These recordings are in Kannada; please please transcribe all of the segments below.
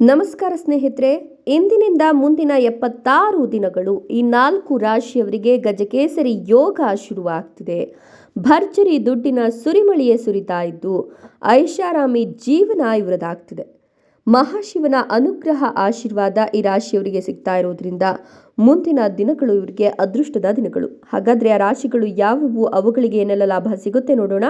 ನಮಸ್ಕಾರ ಸ್ನೇಹಿತರೆ, ಇಂದಿನಿಂದ ಮುಂದಿನ ಎಪ್ಪತ್ತಾರು ದಿನಗಳು ಈ ನಾಲ್ಕು ರಾಶಿಯವರಿಗೆ ಗಜಕೇಸರಿ ಯೋಗ ಶುರುವಾಗ್ತಿದೆ. ಭರ್ಜರಿ ದುಡ್ಡಿನ ಸುರಿಮಳಿಯೇ ಸುರಿತಾ ಇದ್ದು, ಐಷಾರಾಮಿ ಜೀವನ ಇವರದಾಗ್ತಿದೆ. ಮಹಾಶಿವನ ಅನುಗ್ರಹ ಆಶೀರ್ವಾದ ಈ ರಾಶಿಯವರಿಗೆ ಸಿಗ್ತಾ ಇರೋದ್ರಿಂದ ಮುಂದಿನ ದಿನಗಳು ಇವರಿಗೆ ಅದೃಷ್ಟದ ದಿನಗಳು. ಹಾಗಾದ್ರೆ ಆ ರಾಶಿಗಳು ಯಾವುವು? ಅವುಗಳಿಗೆ ಏನೆಲ್ಲ ಲಾಭ ಸಿಗುತ್ತೆ ನೋಡೋಣ.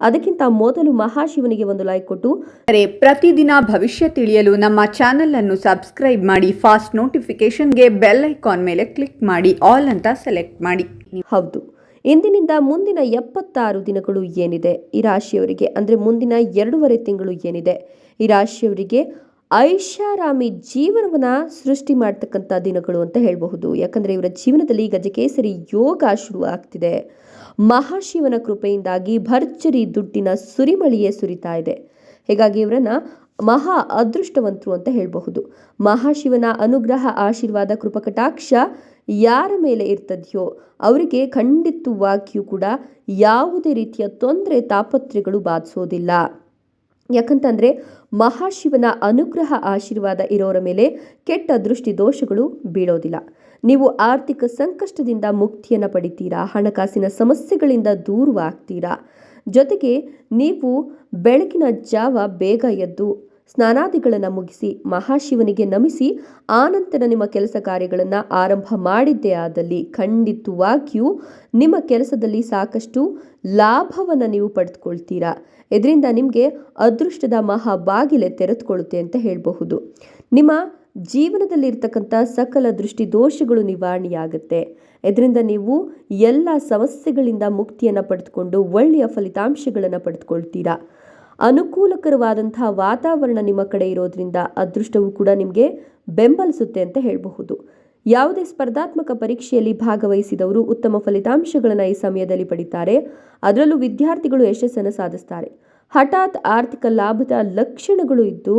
ಅದಕ್ಕಿಂತ ಮೊದಲು ಮಹಾಶಿವನಿಗೆ ಒಂದು ಲೈಕ್ ಕೊಟ್ಟು ಅರೆ ಪ್ರತಿದಿನ ಭವಿಷ್ಯ ತಿಳಿಯಲು ನಮ್ಮ ಚಾನೆಲ್ ಅನ್ನು ಸಬ್ಸ್ಕ್ರೈಬ್ ಮಾಡಿ ಫಾಸ್ಟ್ ನೋಟಿಫಿಕೇಶನ್ಗೆ ಬೆಲ್ ಐಕಾನ್ ಮೇಲೆ ಕ್ಲಿಕ್ ಮಾಡಿ ಆಲ್ ಅಂತ ಸೆಲೆಕ್ಟ್ ಮಾಡಿ. ಹೌದು. ಇಂದಿನಿಂದ ಮುಂದಿನ ಎಪ್ಪತ್ತಾರು ದಿನಗಳು ಏನಿದೆ? ಈ ರಾಶಿಯವರಿಗೆ, ಅಂದರೆ ಮುಂದಿನ ಎರಡೂವರೆ ತಿಂಗಳು ಏನಿದೆ? ಈ ರಾಶಿಯವರಿಗೆ ಐಷಾರಾಮಿ ಜೀವನವನ್ನು ಸೃಷ್ಟಿ ಮಾಡ್ತಕ್ಕಂಥ ದಿನಗಳು ಅಂತ ಹೇಳಬಹುದು. ಯಾಕಂದರೆ ಇವರ ಜೀವನದಲ್ಲಿ ಗಜಕೇಸರಿ ಯೋಗ ಶುರು ಆಗ್ತಿದೆ. ಮಹಾಶಿವನ ಕೃಪೆಯಿಂದಾಗಿ ಭರ್ಜರಿ ದುಡ್ಡಿನ ಸುರಿಮಳಿಯೇ ಸುರಿತಾ ಇದೆ. ಹೀಗಾಗಿ ಇವರನ್ನ ಮಹಾ ಅದೃಷ್ಟವಂತರು ಅಂತ ಹೇಳಬಹುದು. ಮಹಾಶಿವನ ಅನುಗ್ರಹ, ಆಶೀರ್ವಾದ, ಕೃಪಕಟಾಕ್ಷ ಯಾರ ಮೇಲೆ ಇರ್ತದೆಯೋ ಅವರಿಗೆ ಖಂಡಿತವಾಗಿಯೂ ಕೂಡ ಯಾವುದೇ ರೀತಿಯ ತೊಂದರೆ, ತಾಪತ್ರೆಗಳು ಬಾಧಿಸೋದಿಲ್ಲ. ಯಾಕಂತಂದರೆ ಮಹಾಶಿವನ ಅನುಗ್ರಹ, ಆಶೀರ್ವಾದ ಇರೋರ ಮೇಲೆ ಕೆಟ್ಟ ದೃಷ್ಟಿ ದೋಷಗಳು ಬೀಳೋದಿಲ್ಲ. ನೀವು ಆರ್ಥಿಕ ಸಂಕಷ್ಟದಿಂದ ಮುಕ್ತಿಯನ್ನು ಪಡಿತೀರಾ, ಹಣಕಾಸಿನ ಸಮಸ್ಯೆಗಳಿಂದ ದೂರವಾಗ್ತೀರಾ ಜೊತೆಗೆ ನೀವು ಬೆಳಕಿನ ಜಾವ ಬೇಗ ಎದ್ದು ಸ್ನಾನಾದಿಗಳನ್ನು ಮುಗಿಸಿ ಮಹಾಶಿವನಿಗೆ ನಮಿಸಿ ಆನಂತರ ನಿಮ್ಮ ಕೆಲಸ ಕಾರ್ಯಗಳನ್ನು ಆರಂಭ ಮಾಡಿದ್ದೇ ಆದಲ್ಲಿ ಖಂಡಿತವಾಗಿಯೂ ನಿಮ್ಮ ಕೆಲಸದಲ್ಲಿ ಸಾಕಷ್ಟು ಲಾಭವನ್ನು ನೀವು ಪಡೆದುಕೊಳ್ತೀರಾ. ಇದರಿಂದ ನಿಮಗೆ ಅದೃಷ್ಟದ ಮಹಾಬಾಗಿಲೆ ತೆರೆದುಕೊಳ್ಳುತ್ತೆ ಅಂತ ಹೇಳಬಹುದು. ನಿಮ್ಮ ಜೀವನದಲ್ಲಿರ್ತಕ್ಕಂಥ ಸಕಲ ದೃಷ್ಟಿ ದೋಷಗಳು ನಿವಾರಣೆಯಾಗುತ್ತೆ. ಇದರಿಂದ ನೀವು ಎಲ್ಲ ಸಮಸ್ಯೆಗಳಿಂದ ಮುಕ್ತಿಯನ್ನು ಪಡೆದುಕೊಂಡು ಒಳ್ಳೆಯ ಫಲಿತಾಂಶಗಳನ್ನು ಪಡೆದುಕೊಳ್ತೀರಾ. ಅನುಕೂಲಕರವಾದಂತಹ ವಾತಾವರಣ ನಿಮ್ಮ ಕಡೆ ಇರೋದ್ರಿಂದ ಅದೃಷ್ಟವು ಕೂಡ ನಿಮಗೆ ಬೆಂಬಲಿಸುತ್ತೆ ಅಂತ ಹೇಳಬಹುದು. ಯಾವುದೇ ಸ್ಪರ್ಧಾತ್ಮಕ ಪರೀಕ್ಷೆಯಲ್ಲಿ ಭಾಗವಹಿಸಿದವರು ಉತ್ತಮ ಫಲಿತಾಂಶಗಳನ್ನು ಈ ಸಮಯದಲ್ಲಿ ಪಡಿತಾರೆ. ಅದರಲ್ಲೂ ವಿದ್ಯಾರ್ಥಿಗಳು ಯಶಸ್ಸನ್ನು ಸಾಧಿಸ್ತಾರೆ. ಹಠಾತ್ ಆರ್ಥಿಕ ಲಾಭದ ಲಕ್ಷಣಗಳು ಇದ್ದು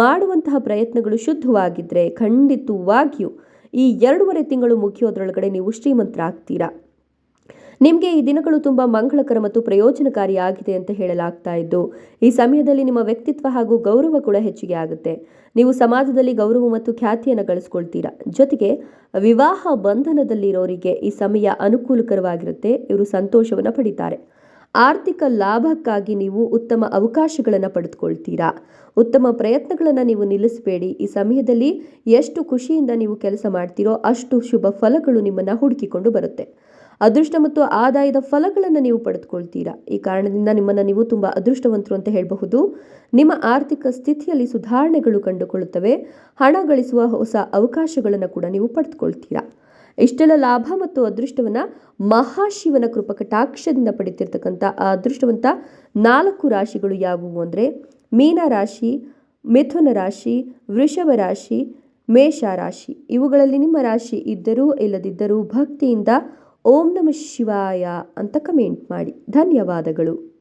ಮಾಡುವಂತಹ ಪ್ರಯತ್ನಗಳು ಶುದ್ಧವಾಗಿದ್ದರೆ ಖಂಡಿತವಾಗಿಯೂ ಈ ಎರಡೂವರೆ ತಿಂಗಳು ಮುಗಿಯೋದ್ರೊಳಗಡೆ ನೀವು ಶ್ರೀಮಂತರಾಗ್ತೀರಾ? ನಿಮಗೆ ಈ ದಿನಗಳು ತುಂಬ ಮಂಗಳಕರ ಮತ್ತು ಪ್ರಯೋಜನಕಾರಿಯಾಗಿದೆ ಅಂತ ಹೇಳಲಾಗ್ತಾ ಇದ್ದು, ಈ ಸಮಯದಲ್ಲಿ ನಿಮ್ಮ ವ್ಯಕ್ತಿತ್ವ ಹಾಗೂ ಗೌರವ ಕೂಡ ಹೆಚ್ಚಿಗೆ ಆಗುತ್ತೆ. ನೀವು ಸಮಾಜದಲ್ಲಿ ಗೌರವ ಮತ್ತು ಖ್ಯಾತಿಯನ್ನು ಗಳಿಸ್ಕೊಳ್ತೀರಾ? ಜೊತೆಗೆ ವಿವಾಹ ಬಂಧನದಲ್ಲಿರೋರಿಗೆ ಈ ಸಮಯ ಅನುಕೂಲಕರವಾಗಿರುತ್ತೆ, ಇವರು ಸಂತೋಷವನ್ನು ಪಡಿತಾರೆ. ಆರ್ಥಿಕ ಲಾಭಕ್ಕಾಗಿ ನೀವು ಉತ್ತಮ ಅವಕಾಶಗಳನ್ನು ಪಡೆದುಕೊಳ್ತೀರಾ? ಉತ್ತಮ ಪ್ರಯತ್ನಗಳನ್ನು ನೀವು ನಿಲ್ಲಿಸಬೇಡಿ. ಈ ಸಮಯದಲ್ಲಿ ಎಷ್ಟು ಖುಷಿಯಿಂದ ನೀವು ಕೆಲಸ ಮಾಡ್ತೀರೋ ಅಷ್ಟು ಶುಭ ಫಲಗಳು ನಿಮ್ಮನ್ನು ಹುಡುಕಿಕೊಂಡು ಬರುತ್ತೆ. ಅದೃಷ್ಟ ಮತ್ತು ಆದಾಯದ ಫಲಗಳನ್ನು ನೀವು ಪಡೆದುಕೊಳ್ತೀರಾ? ಈ ಕಾರಣದಿಂದ ನಿಮ್ಮನ್ನು ನೀವು ತುಂಬ ಅದೃಷ್ಟವಂತರು ಅಂತ ಹೇಳಬಹುದು. ನಿಮ್ಮ ಆರ್ಥಿಕ ಸ್ಥಿತಿಯಲ್ಲಿ ಸುಧಾರಣೆಗಳು ಕಂಡುಕೊಳ್ಳುತ್ತವೆ. ಹಣ ಗಳಿಸುವ ಹೊಸ ಅವಕಾಶಗಳನ್ನು ಕೂಡ ನೀವು ಪಡೆದುಕೊಳ್ತೀರಾ? ಇಷ್ಟೆಲ್ಲ ಲಾಭ ಮತ್ತು ಅದೃಷ್ಟವನ್ನು ಮಹಾಶಿವನ ಕೃಪಕಟಾಕ್ಷದಿಂದ ಪಡಿತಿರ್ತಕ್ಕಂಥ ಆ ಅದೃಷ್ಟವಂತ ನಾಲ್ಕು ರಾಶಿಗಳು ಯಾವುವು ಅಂದರೆ ಮೀನ ರಾಶಿ, ಮಿಥುನ ರಾಶಿ, ವೃಷಭ ರಾಶಿ, ಮೇಷ ರಾಶಿ. ಇವುಗಳಲ್ಲಿ ನಿಮ್ಮ ರಾಶಿ ಇದ್ದರೂ ಇಲ್ಲದಿದ್ದರೂ ಭಕ್ತಿಯಿಂದ ಓಂ ನಮ ಶಿವಾಯ ಅಂತ ಕಮೆಂಟ್ ಮಾಡಿ. ಧನ್ಯವಾದಗಳು.